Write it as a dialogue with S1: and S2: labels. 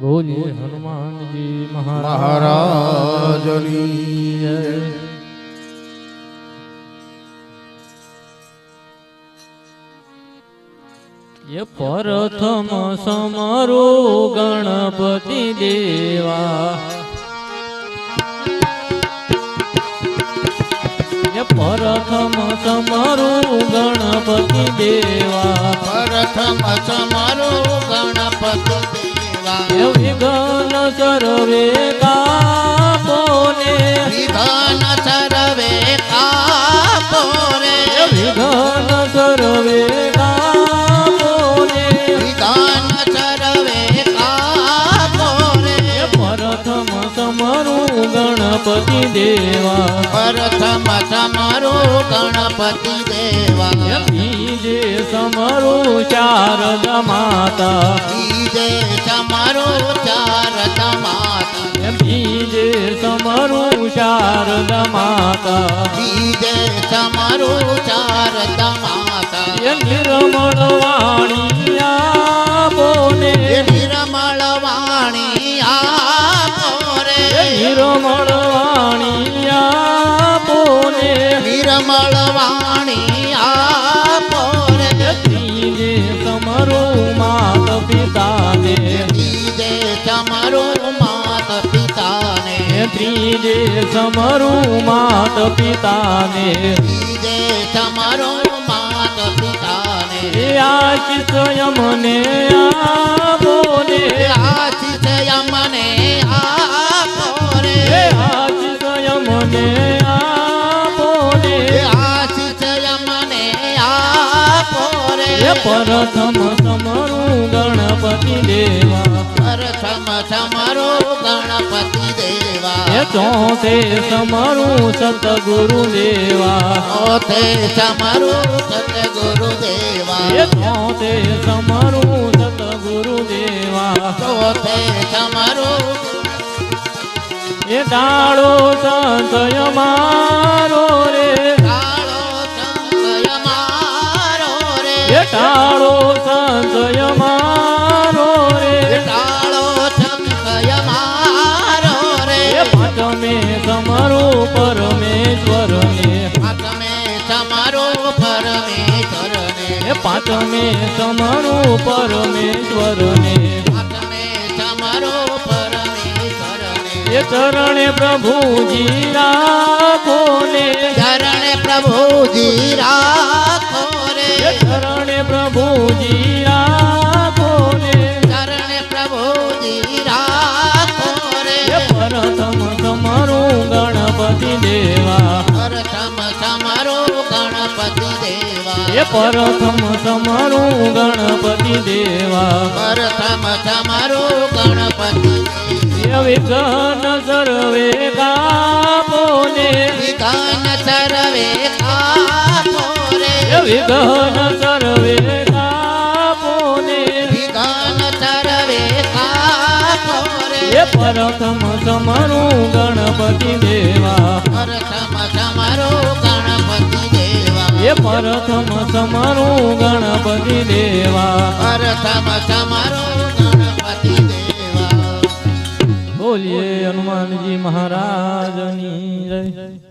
S1: બોલીએ હનુમાનજી મહારાજ
S2: મહારાજની
S1: એ પ્રથમ સમરો ગણપતિ દેવા. પ્રથમ સમરો ગણપતિ દેવા.
S2: પ્રથમ સમારો ગણપતિ
S1: વિઘ્ન ગણપતિ દેવા.
S2: પ્રથમ સમારો ગણપતિ દેવા.
S1: બીજે સમરું શારદ માતા.
S2: બીજે સમારો ચારત માતા.
S1: બીજે સમરું શારદ માતા.
S2: બીજે સમારો ચારત માતા.
S1: નિર્મળ વાણી
S2: નિર્મળ વાણી આપો રે
S1: ત્રીજે સમરું માત પિતાને.
S2: બીજે તમારો માત પિતાને.
S1: ત્રીજે સમરું માત પિતાને.
S2: બીજે તમારો માત પિતાને.
S1: એ આશિષ યમને આપોને
S2: આશીષ
S1: પ્રથમ તમારું ગણપતિ દેવા.
S2: પ્રથમ તમારો ગણપતિ દેવા.
S1: એ ચોથે સમરું સતગુરુ દેવા.
S2: ઓથે તમારો સતગુરુ દેવા.
S1: એ ચોથે સમરું સતગુરુ દેવા.
S2: ઓથે તમારો
S1: એ ડાળો સંતય મારો રે
S2: પરમેશ્વરને.
S1: તમારું
S2: તમે પરમેશ્વરને.
S1: એ ચરણે પ્રભુજી રાખો ને. એ પરથમ
S2: તમારું ગણપતિ દેવા.
S1: પરથમ
S2: તમારું ગણપતિ
S1: એ વિઘ્ન સર્વે કાપોને
S2: વિધાન સર્વે કાપો રે
S1: એ વિઘ્ન સર્વે કાપોને
S2: વિધાન સર્વે કાપોરે
S1: એ પ્રથમ સમરું ગણપતિ દેવા.
S2: પ્રથમ તમારો
S1: એ પ્રથમ તમારું ગણપતિ દેવા.
S2: પરથમ તમારું ગણપતિ દેવા.
S1: બોલીએ હનુમાનજી મહારાજની જય.